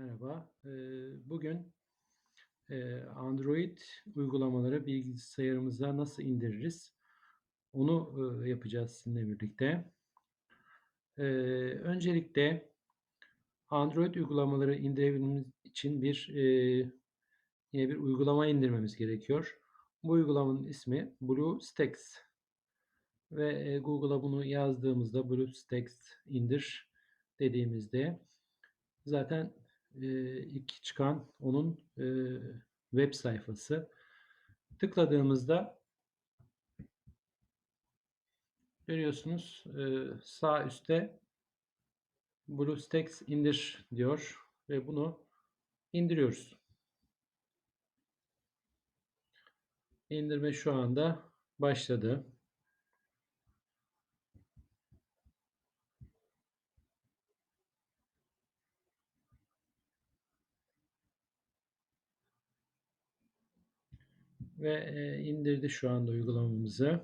Merhaba. Eee, bugün eee, Android uygulamaları bilgisayarımıza nasıl indiririz? Onu eee, yapacağız sizinle birlikte. Eee, öncelikle Android uygulamaları indirebilmemiz için bir eee, yine bir uygulama indirmemiz gerekiyor. Bu uygulamanın ismi BlueStacks ve Google'a bunu yazdığımızda BlueStacks indir dediğimizde zaten ilk çıkan onun eee, web sayfası. Tıkladığımızda görüyorsunuz eee, sağ üstte BlueStacks indir diyor ve bunu indiriyoruz. İndirme şu anda başladı. Ve eee, indirdi şu anda uygulamamızı.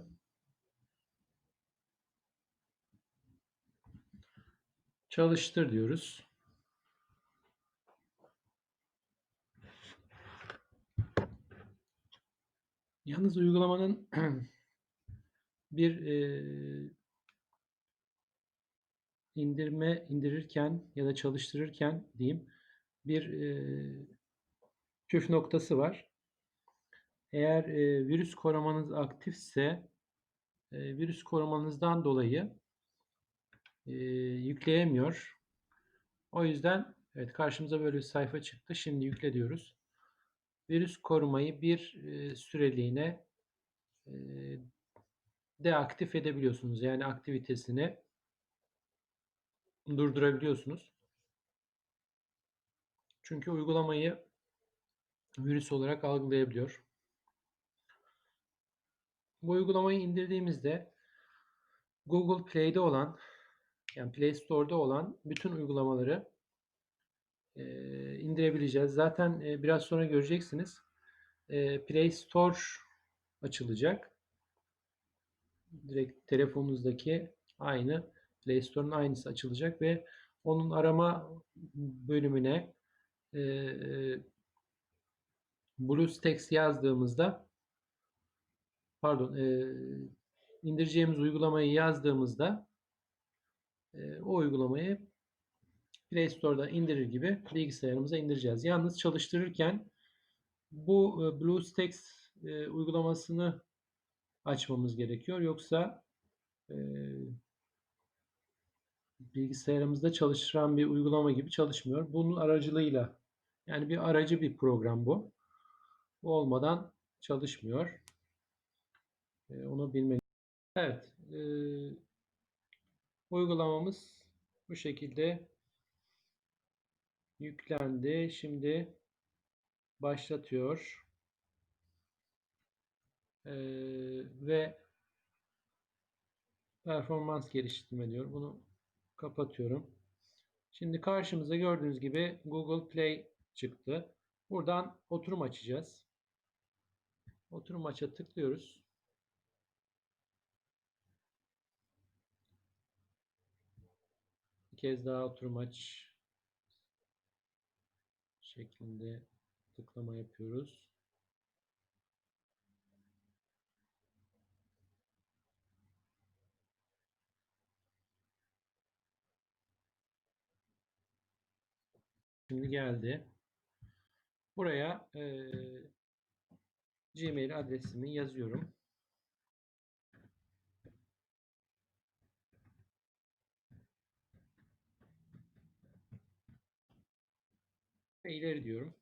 Çalıştır diyoruz. Yalnız uygulamanın bir eee, indirme indirirken ya da çalıştırırken diyeyim bir eee, püf noktası var. Eğer eee, virüs korumanız aktifse eee, virüs korumanızdan dolayı eee, yükleyemiyor. O yüzden evet karşımıza böyle bir sayfa çıktı. Şimdi yükle diyoruz. Virüs korumayı bir eee, süreliğine eee, deaktif edebiliyorsunuz. Yani aktivitesini durdurabiliyorsunuz. Çünkü uygulamayı virüs olarak algılayabiliyor. Bu uygulamayı indirdiğimizde Google Play'de olan yani Play Store'da olan bütün uygulamaları e, indirebileceğiz. Zaten e, biraz sonra göreceksiniz. E, Play Store açılacak. Direkt telefonunuzdaki aynı Play Store'un aynısı açılacak ve onun arama bölümüne e, BlueStacks yazdığımızda pardon e, indireceğimiz uygulamayı yazdığımızda e, o uygulamayı Play Store'da indirir gibi bilgisayarımıza indireceğiz. Yalnız çalıştırırken bu e, BlueStacks e, uygulamasını açmamız gerekiyor. Yoksa e, bilgisayarımızda çalıştıran bir uygulama gibi çalışmıyor. Bunun aracılığıyla yani bir aracı bir program bu. Bu olmadan çalışmıyor. E, onu bilmeli. Evet. E, uygulamamız bu şekilde yüklendi. Şimdi başlatıyor. Ee, ve performans geliştirme diyor. Bunu kapatıyorum. Şimdi karşımıza gördüğünüz gibi Google Play çıktı. Buradan oturum açacağız. Oturum aça tıklıyoruz. Bir kez daha oturum aç şeklinde tıklama yapıyoruz. Şimdi geldi. Buraya e, Gmail adresimi yazıyorum. Ve ileri diyorum.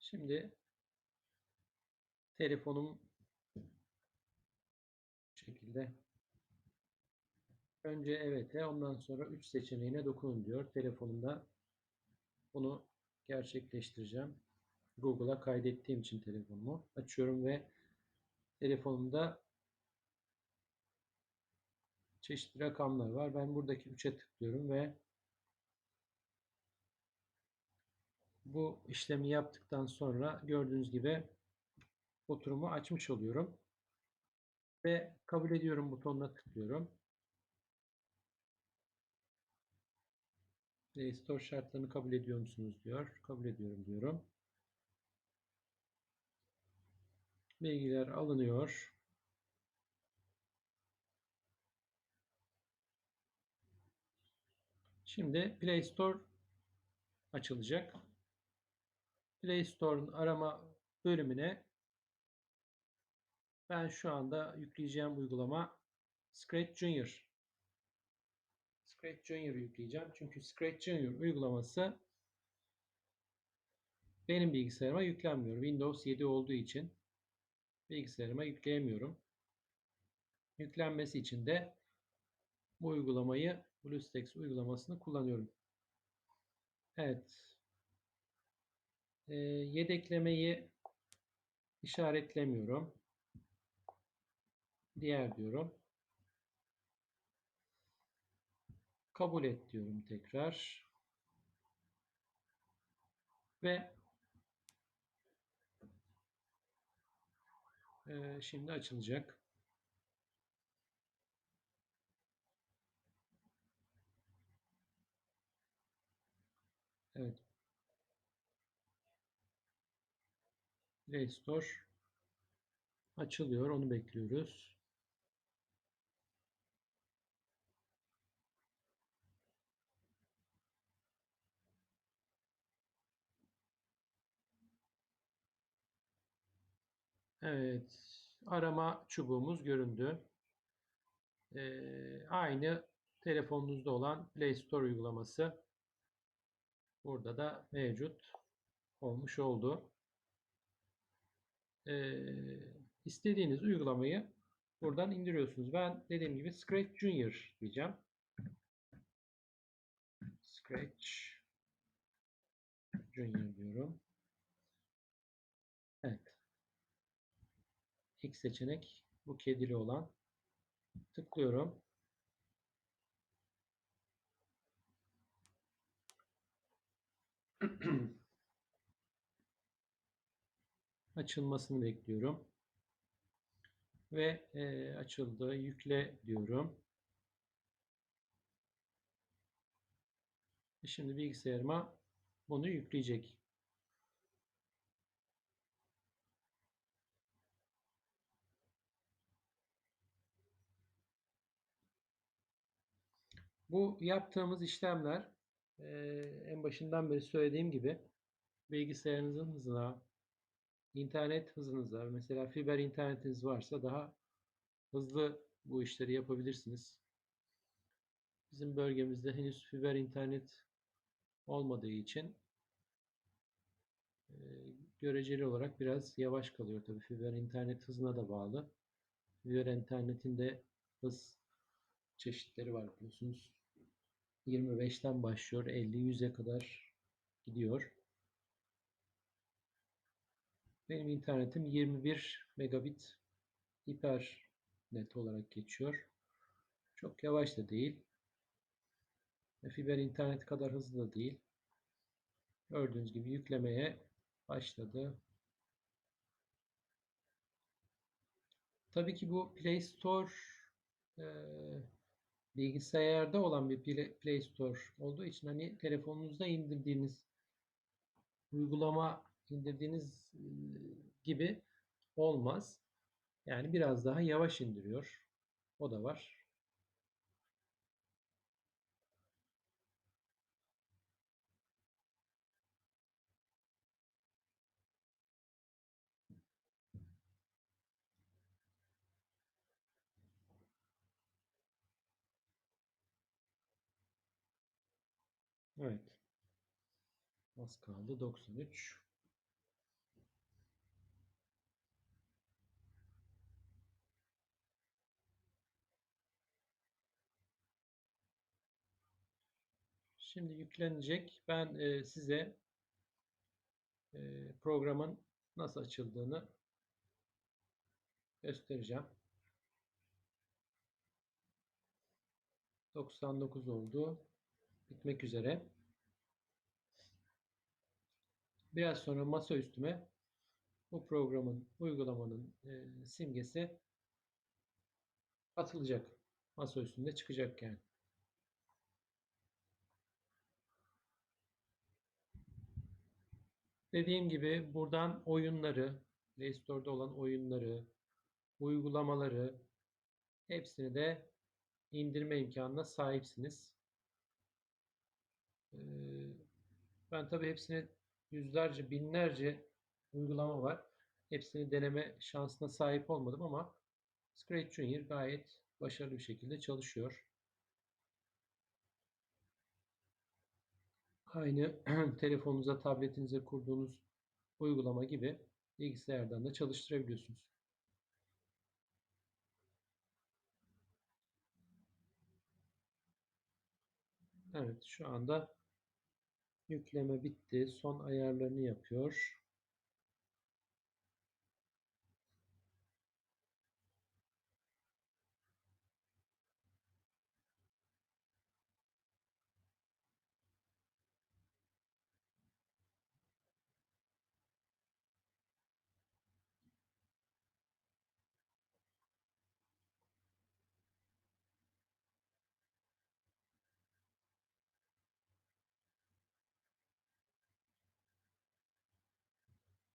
Şimdi telefonum bu şekilde önce evet'e ondan sonra 3 seçeneğine dokunun diyor. Telefonumda bunu gerçekleştireceğim. Google'a kaydettiğim için telefonumu açıyorum ve telefonumda çeşitli rakamlar var. Ben buradaki 3'e tıklıyorum ve bu işlemi yaptıktan sonra gördüğünüz gibi oturumu açmış oluyorum. Ve kabul ediyorum butonuna tıklıyorum. Play Store şartlarını kabul ediyor musunuz diyor. Kabul ediyorum diyorum. Bilgiler alınıyor. Şimdi Play Store açılacak. Play Store'un arama bölümüne ben şu anda yükleyeceğim uygulama Scratch Junior. Scratch Junior yükleyeceğim. Çünkü Scratch Junior uygulaması benim bilgisayarıma yüklenmiyor. Windows 7 olduğu için bilgisayarıma yükleyemiyorum. Yüklenmesi için de bu uygulamayı BlueStacks uygulamasını kullanıyorum. Evet. E, yedeklemeyi işaretlemiyorum. Diğer diyorum. Kabul et diyorum tekrar. Ve e, şimdi açılacak. Evet. Play Store açılıyor. Onu bekliyoruz. Evet. Arama çubuğumuz göründü. Ee, aynı telefonunuzda olan Play Store uygulaması burada da mevcut olmuş oldu. Ee, istediğiniz uygulamayı buradan indiriyorsunuz. Ben dediğim gibi Scratch Junior diyeceğim. Scratch Junior diyorum. Evet. İlk seçenek bu kedili olan. Tıklıyorum. Açılmasını bekliyorum. Ve e, açıldı. Yükle diyorum. Şimdi bilgisayarıma bunu yükleyecek. Bu yaptığımız işlemler e, en başından beri söylediğim gibi bilgisayarınızın hızına, internet hızınıza, mesela fiber internetiniz varsa daha hızlı bu işleri yapabilirsiniz. Bizim bölgemizde henüz fiber internet olmadığı için e, göreceli olarak biraz yavaş kalıyor tabii. Fiber internet hızına da bağlı. Fiber internetin de hız çeşitleri var biliyorsunuz. 25'ten başlıyor. 50-100'e kadar gidiyor. Benim internetim 21 megabit hipernet olarak geçiyor. Çok yavaş da değil. Fiber internet kadar hızlı da değil. Gördüğünüz gibi yüklemeye başladı. Tabii ki bu Play Store e, bilgisayarda olan bir Play Store olduğu için hani telefonunuzda indirdiğiniz uygulama indirdiğiniz gibi olmaz. Yani biraz daha yavaş indiriyor. O da var. Evet. Az kaldı 93. Şimdi yüklenecek. Ben e, size e, programın nasıl açıldığını göstereceğim. 99 oldu bitmek üzere. Biraz sonra masa üstüme bu programın, uygulamanın e, simgesi atılacak. Masa üstünde çıkacak yani. Dediğim gibi buradan oyunları, Play Store'da olan oyunları, uygulamaları hepsini de indirme imkanına sahipsiniz. Ee, ben tabii hepsini yüzlerce, binlerce uygulama var. Hepsini deneme şansına sahip olmadım ama Scratch Junior gayet başarılı bir şekilde çalışıyor. Aynı telefonunuza, tabletinize kurduğunuz uygulama gibi bilgisayardan da çalıştırabiliyorsunuz. Evet, şu anda yükleme bitti. Son ayarlarını yapıyor.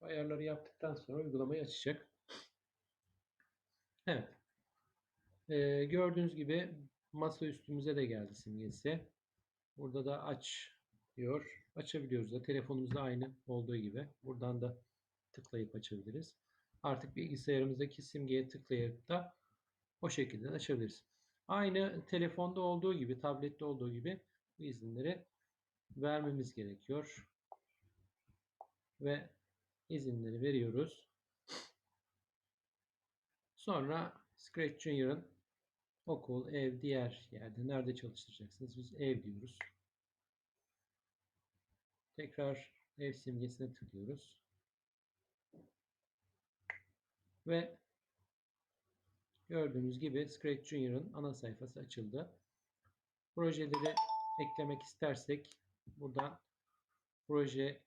Ayarları yaptıktan sonra uygulamayı açacak. Evet. Ee, gördüğünüz gibi masa üstümüze de geldi simgesi. Burada da aç diyor. Açabiliyoruz da telefonumuzda aynı olduğu gibi. Buradan da tıklayıp açabiliriz. Artık bilgisayarımızdaki simgeye tıklayıp da o şekilde açabiliriz. Aynı telefonda olduğu gibi, tablette olduğu gibi bu izinleri vermemiz gerekiyor. Ve izinleri veriyoruz. Sonra Scratch Junior'ın okul, ev, diğer yerde nerede çalıştıracaksınız? Biz ev diyoruz. Tekrar ev simgesine tıklıyoruz. Ve gördüğünüz gibi Scratch Junior'ın ana sayfası açıldı. Projeleri eklemek istersek buradan proje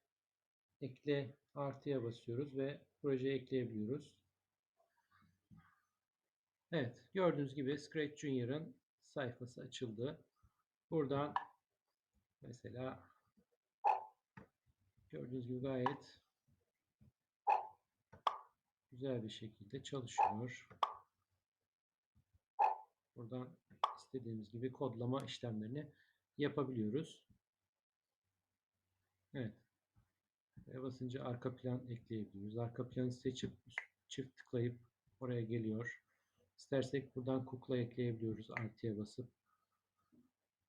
ekle artıya basıyoruz ve proje ekleyebiliyoruz. Evet, gördüğünüz gibi Scratch Junior'ın sayfası açıldı. Buradan mesela gördüğünüz gibi gayet güzel bir şekilde çalışıyor. Buradan istediğimiz gibi kodlama işlemlerini yapabiliyoruz. Evet. Ve basınca arka plan ekleyebiliyoruz. Arka planı seçip çift tıklayıp oraya geliyor. İstersek buradan kukla ekleyebiliyoruz. Artıya basıp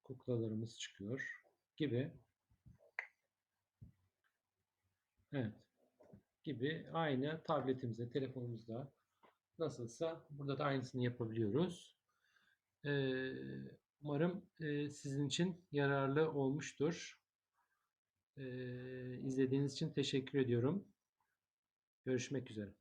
kuklalarımız çıkıyor gibi. Evet. Gibi aynı tabletimizde, telefonumuzda nasılsa burada da aynısını yapabiliyoruz. Ee, umarım e, sizin için yararlı olmuştur. Ee, izlediğiniz için teşekkür ediyorum. Görüşmek üzere.